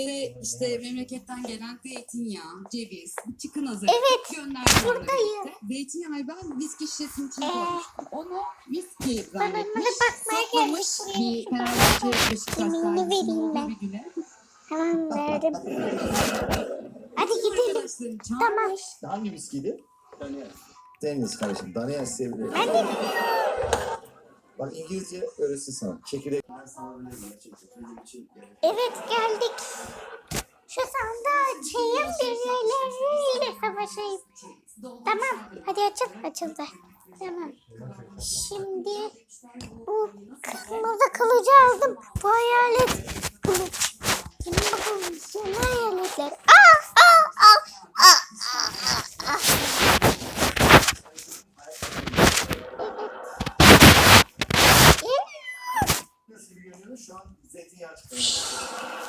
Yere işte memleketten gelen zeytinyağı, ceviz, çıkın hazır. Evet, Gönderdim buradayım. Zeytinyağı ben viski şişesinin içine Ee, koymuştum. Onu viski bana zannetmiş. bakmaya Saklamış gelmiş. bir Fenerbahçe Beşiktaş Yeminini vereyim ben. Tamam verdim. Hadi gidelim. Tamam. Hangi viskiydi? Deniz kardeşim. Daniel. Ben de Bak İngilizce öğretsin sana. Çekirdek. evet geldik. Savaşayım. Tamam hadi açıl açıldı. Tamam. Şimdi bu kırmızı kılıcı aldım. Bu hayalet kılıç. Şimdi bakalım ne hayaletler. Aa, aa, aa, aa, aa, aa, aa. Evet. Evet. Nasıl bir görünüyor? Şu an zeytinyağı çıkarıyor.